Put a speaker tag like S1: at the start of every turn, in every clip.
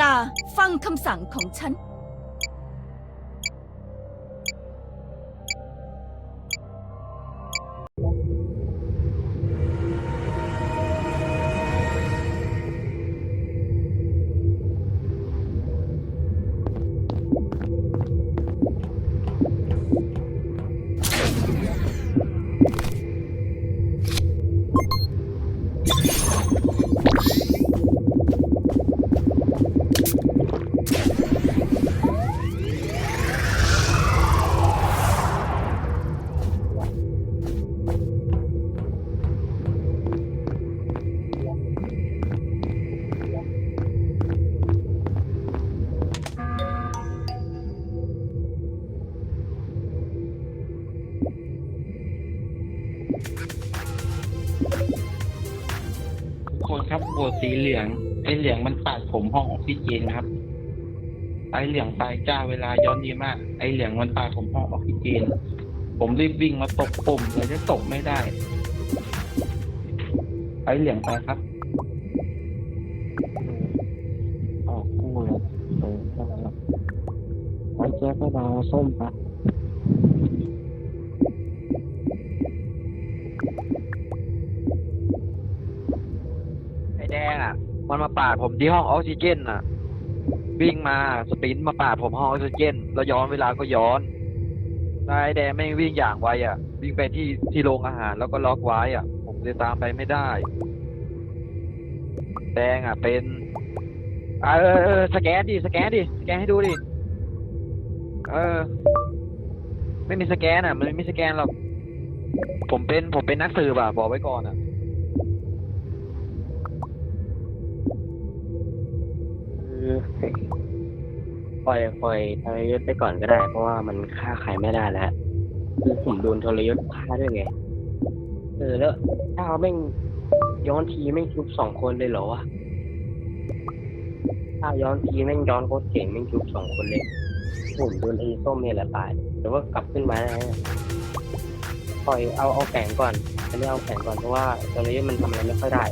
S1: ลาฟังคำสั่งของฉัน
S2: คนครับโบสถ์สีเหลืองไอเหลืองมันปาดผมห้องออกซิเจนครับ ไอเหลืองตายจ้าเวลาย้อนดีมาก ไอเหลืองมันปาดผมห้องออกซิเจน ผมรีบวิ่งมาตบปุ่มเลยจะตบไม่ได้ ไอเหลืองตายครับ
S3: ออกกู้เลยเออแค่นั้นแหละไว้แจ๊คก็ดาวส้มปะ
S4: มันมาปาดผมที่ห้องออกซิเจนอะ วิ่งมาสปรินต์มาปาดผมห้องออกซิเจน แล้วย้อนเวลาก็ย้อนแล้วไอ้แดงไม่วิ่งอย่างไวอะ วิ่งไปที่ที่โรงอาหารแล้วก็ล็อกไว้อะ ผมเลยตามไปไม่ได้ แดงอะ เป็นเออเออสแกนดิสแกนดิสแกนให้ดูดิเออ ไม่มีสแกนอะ มันไม่มีสแกนหรอกผมเป็นผมเป็นนักสืบอะ บอกไว้ก่อนอะ
S3: ปล่อยปล่อยทรยศไปก่อนก็ได้ เพราะว่ามันฆ่าใครไม่ได้แล้วคือผมโดนทรยศฆ่าด้วยไง เออแล้วถ้าเขาแม่งย้อนทีแม่งชุบสองคนเลยเหรอวะถ้าย้อนทีแม่งย้อนโคตรเก่งแม่งชุบสองคนเลยผมโดนไอ้ส้มเนี่ยแหละตายแต่ว่ากลับขึ้นมาได้ปล่อยเอาเอาแข่งก่อนอันนี้เอาแข่งก่อนเพราะว่าตอนนี้มันทำอะไรไม่ค่อยได้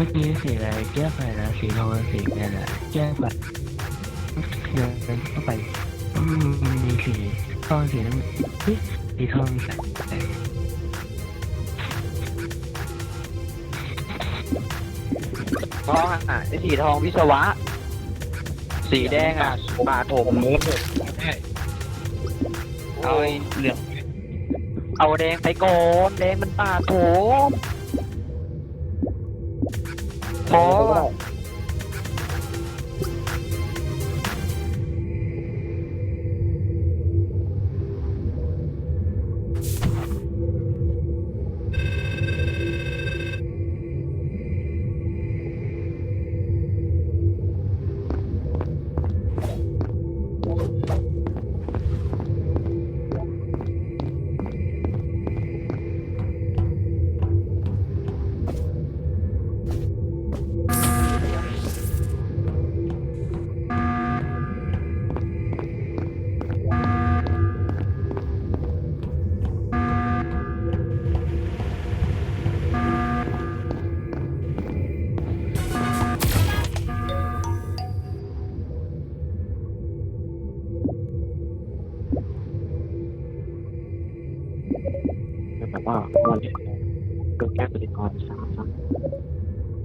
S5: มื่อกี้สีอะไรแก้ไฟแล้วสีทองสีเนี่ยแหละแก้ไฟเดินเข้าไปมมีสีทองสีน้ำเฮ้ยสีทองใส่ใส่
S4: ทองอะไอสีทองวิศวะ สีแดงอะปาดผม
S2: มระเบิดเอาเหลือง
S4: เอาแดงไปก่อนแดงมันปาดผม พอ
S3: ว่าวันนี้ก็แก้ปฏิกรณ์ช้า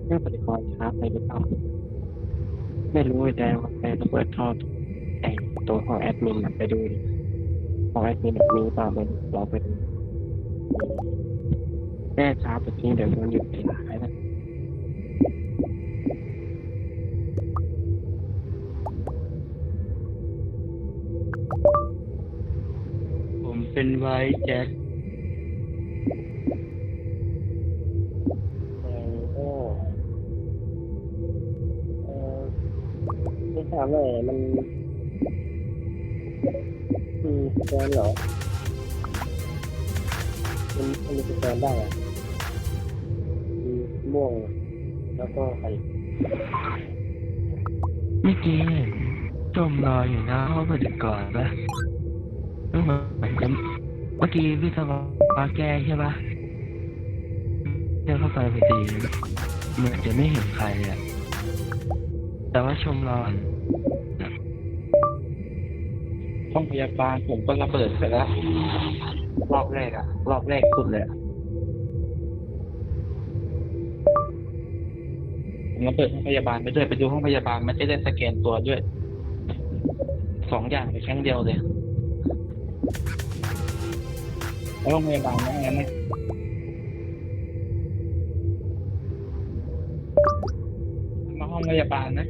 S3: แก้ปฏิกรณ์ช้าไปหรือเปล่าไม่รู้แต่มันไประเบิดท่อไอตัวของแอดมินไปดูดิของแอดมินมีเปล่าไปดูลองไปดูแก้ช้าไปทิ้งเดี๋ยวมันหยุดทีหลังนะ
S2: ผมเป็นไว้แจ็ค
S3: ไม่ถามเลยมันมีสแกนเหรอ มันมันมีสแกนได้อะมีม่วง แล้วก็ไข่
S5: เมื่อกี้เห็นจมรออยู่หน้าห้องปฏิกรณ์ปะเออเหมือนจะเมื่อกี้วิศวะแก้ใช่ปะเดินเข้าไปพอดีเหมือนจะไม่เห็นใครเลยอะแต่ว่าชมรอน
S2: ห้องพยาบาลผมก็ระเบิดไปแล้ว รอบแรกอะรอบแรกสุดเลยอะผมระเบิดห้องพยาบาลไปด้วยไปดูห้องพยาบาลมันจะได้สแกนตัวด้วยสองอย่างในครั้งเดียวเลยแล้วห้องพยาบาลว่าไงนะมาห้องพยาบาลนะ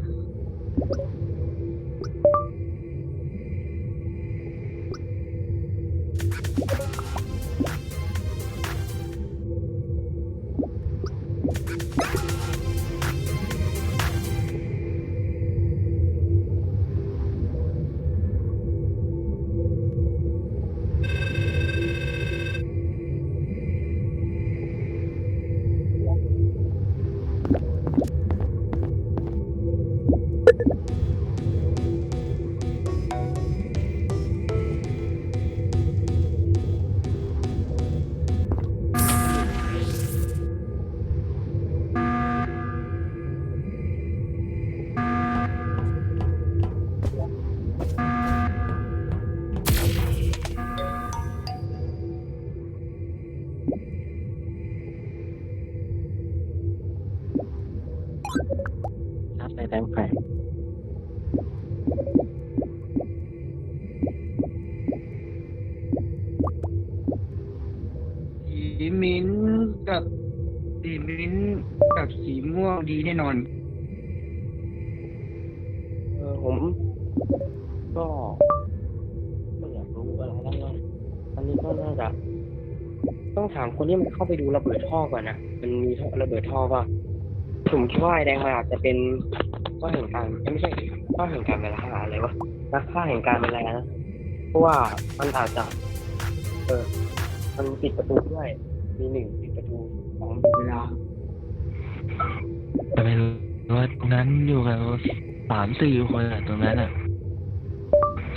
S3: ร์จในแดงแฝง
S6: สีมิ้นท์กับสีมิ้นท์กับสีม่วงดีแน่นอน
S3: เออผม ก็ไม่อยากรู้อะไรแล้วนะอันนี้ก็น่าจะต้องถามคนที่มันเข้าไปดูระเบิดท่อก่อนนะ มันมีท่อระเบิดท่อป่ะ ผมคิดว่าไอแดงมันอาจจะเป็นว่าแห่งการไม่ใช่ว่าแห่งการเวลาอะไรวะนักฆ่าแห่งการเวลานะเพราะว่ามันอาจจะ เออ มันปิดประตูด้วย มีหนึ่งปิดประตูสองปิดเวลา
S5: แต่ไม่รู้ว่าตรงนั้นอยู่กันสามสี่คนอะตรงนั้นอะ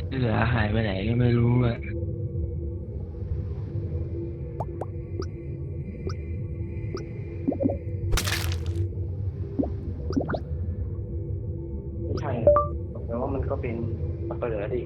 S5: ที่เหลือหายไปไหนก็ไม่รู้อะ
S3: เป็นสับเปลือดิ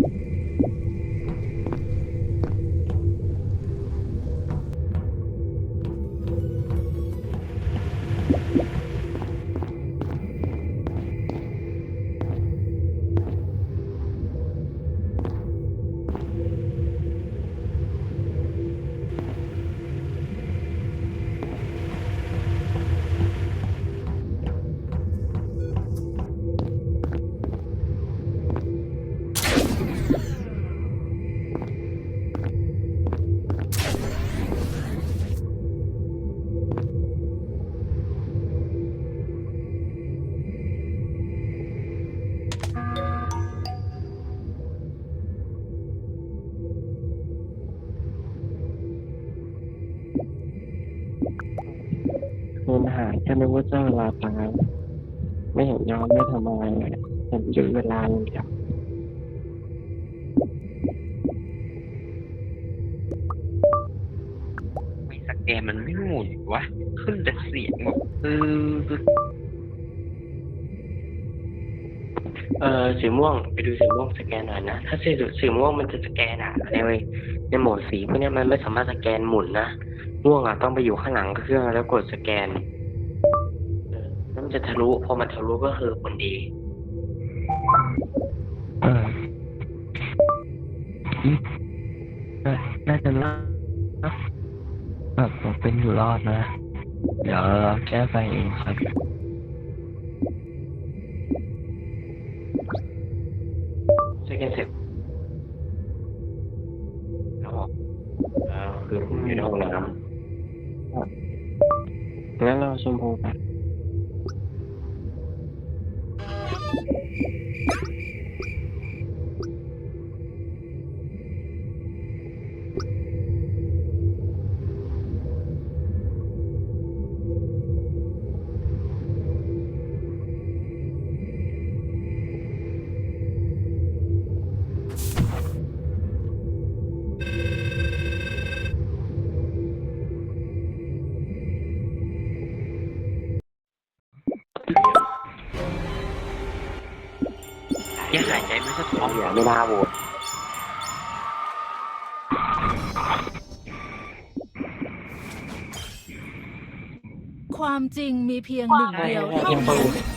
S3: you งินหายแค่ไม่ว่าเจ้าเวลาตายไม่เห็นยอมไม่ทำอะไรเลยเห็นยืดเวลาอย่างเดียว
S6: ไม่สแกนมันไม่หมุนวะ ขึ้นแต่เสียงแบบเออ
S3: เออสีม่วงไปดูสีม่วงสแกนหน่อยนะ ถ้าสีสีม่วงมันจะสแกนอะในในโหมดสีพวกเนี้ยมันไม่สามารถสแกนหมุนนะม่วงอะต้องไปอยู่ข้างหลังเครื่องแล้วกดสแกนเออแล้วมัน จะทะลุ พอมันทะลุก็คือคนดี
S5: เออน่าจะรอดนะแบบผเป็นอยู่รอดนะ เดี๋ยวเราแก้ไปเองครับ
S3: ช่วยกันเสร็จแล้วคือผมอยู่ในห้องน้ำ
S7: งั้นเราชมพูไป Thank you.
S4: แกหายใจไม่สะท้อนำ
S3: อย่าไม่น่าโหวต
S1: ความจริงมีเพียงหนึ่งเดียวเท่านั้น